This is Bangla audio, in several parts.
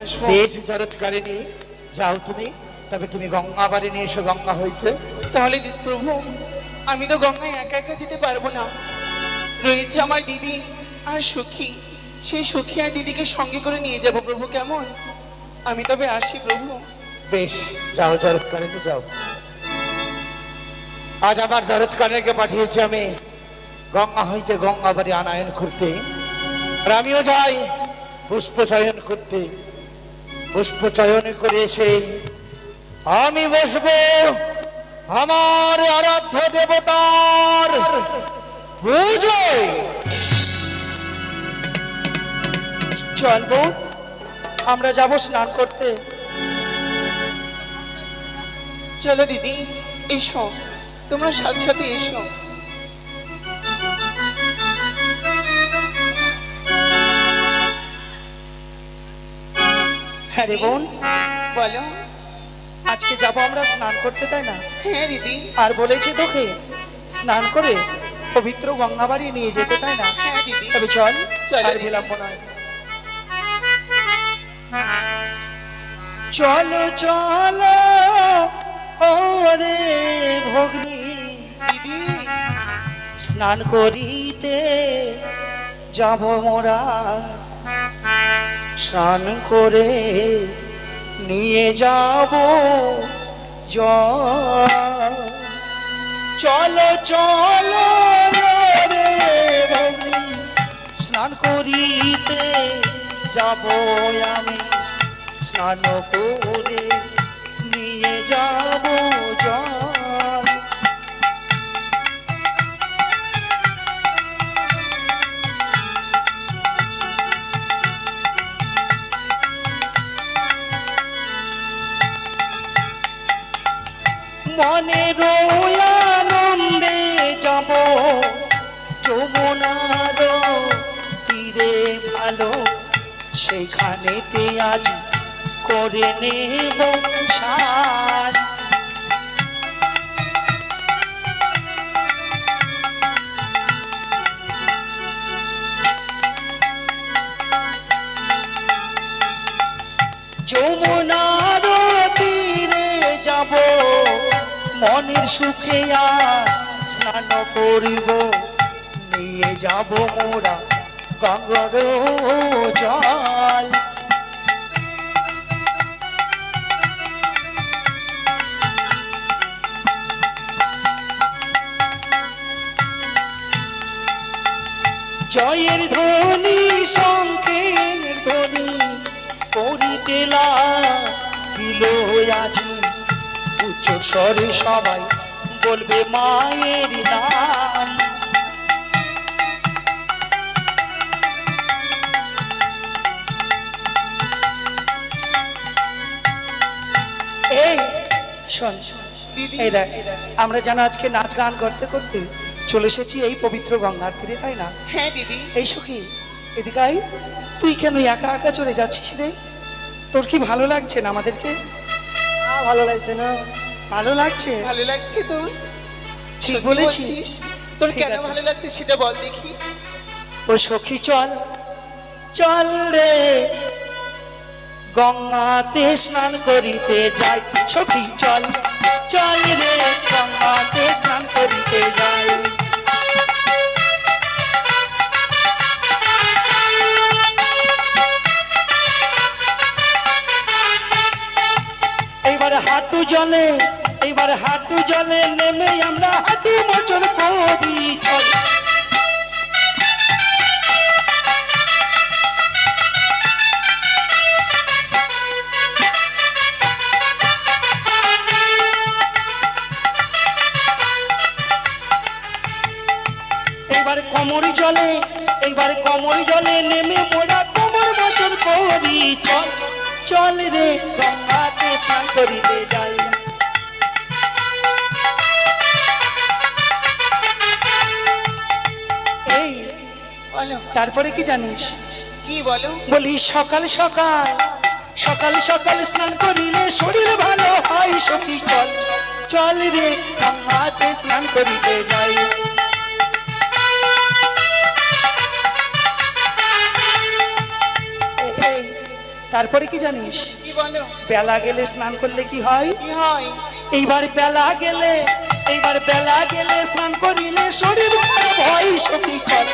বেশ জরত যাও তুমি, তবে তুমি গঙ্গা বাড়ি নিয়ে এসো, গঙ্গা হইতে। তাহলে প্রভু, আমি তো গঙ্গায় একা একা যেতে পারব না। রয়েছে আমার দিদি আর সখী। সেই সখী আর দিদিকে সঙ্গে করে নিয়ে যাব প্রভু, কেমন? আমি তবে আসি প্রভু। বেশ, যাও জরত করেনি, যাও। আজ আমার জরত করেনকে পাঠিয়েছি আমি। গঙ্গা হইতে গঙ্গা বাড়ি আনায়ন করতে। আর আমিও যাই, পুষ্প চয়ন করতে। পুষ্প চয়ন আমি বসবো আমার আরাধ্য দেবতার চল বউ, আমরা যাব স্নান করতে। চলো দিদি, এসো। তোমরা সাথে সাথে এসো। হ্যাঁ রে বোন। বলো। আজকে যাব আমরা স্নান করতে তাই না? হ্যাঁ দিদি। আর বলেছি তোকে স্নান করে পবিত্র গঙ্গা বাড়ি নিয়ে যেতে তাই না? হ্যাঁ দিদি। তবে চল চল। বিলম্ব নয়। চলো চলো ওরে ভগ্নী। দিদি। স্নান করিতে যাব মোরা। স্নান করে নিয়ে যাব চল চল স্নান করিতে যাব আমি। স্নান করে সেখানেতে আজ করে নেব সার। যমুনার তীরে যাব, মনের সুখে আর স্নান করিব। নিয়ে যাব মোরা গঙ্গর জয়ের ধ্বনি শঙ্খের ধ্বনি করিতেলা দিল উচ্চ স্বরে সবাই বলবে মায়ের নাম। এই শোন দেখ, আমরা যেন আজকে নাচ গান করতে করতে চলে এসেছি এই পবিত্র গঙ্গার তীরে তাই না? হ্যাঁ দিদি। এই সখী এদিকে আই তুই কেন একা একা চলে যাচ্ছিস রে? তোর কি ভালো লাগছে না আমাদেরকে? ভালো লাগছে না। ভালো লাগছে? ভালো লাগছে তোর ঠিক বলেছিস। তোর কেন ভালো লাগছে সেটা বল দেখি। ও সখী চল। চল রে। গঙ্গাতে স্নান করিতে যাই। সখী চল। চল রে গঙ্গাতে স্নান করিতে যাই। জলে এইবারে হাঁটু জলে নেমে আমরা হাঁটু মোচন করি চল কোমর জলে এইবার কোমর জলে নেমে মোড়া কোমর বছর করি চল চল রে গঙ্গাতে স্নান করিতে যাই। এই বলো তারপরে কি জানিস? কি বলো? বলি সকাল সকাল সকাল সকাল স্নান করিলে শরীর ভালো হয় সখী চল চল রে গঙ্গাতে স্নান করিতে যাই। তারপরে কি জানিস? কি বলো? বেলা গেলে স্নান করলে কি হয়? কি হয়? এইবার বেলা গেলে এইবার বেলা গেলে স্নান করিলে শরীর ভয় সখী চল।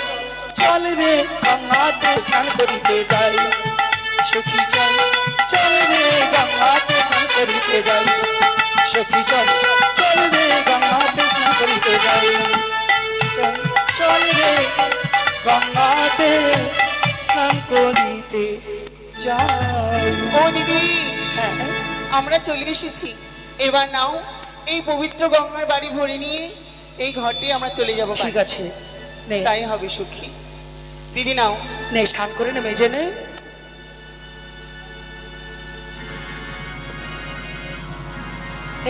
চল রে গঙ্গাতে স্নান করিতে যাই। সখী চল চল রে গঙ্গাতে স্নান করিতে যাই। সখী চল চল রে গঙ্গাতে স্নান করিতে যাই। চল চল রে গঙ্গাতে স্নান করিতে যাই। দিদি। হ্যাঁ। আমরা চলে এসেছি। এবার নাও এই পবিত্র গঙ্গার বাড়ি ভরে নিয়ে এই ঘরটি আমরা চলে যাব ঠিক আছে। তাই হবে সুখী। দিদি নাও। নে স্নান করে নে মেজে নে।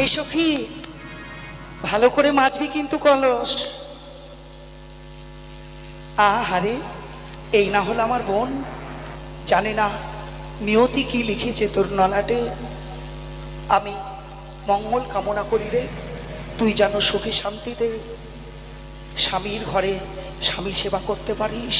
এই সখী ভালো করে মাছবি কিন্তু কলস। আহারে এই না হলো আমার বোন জানে না নিয়তি কি লিখেছে তোর নলাটে? আমি মঙ্গল কামনা করি রে, তুই যেন সুখে শান্তিতে স্বামীর ঘরে স্বামী সেবা করতে পারিস।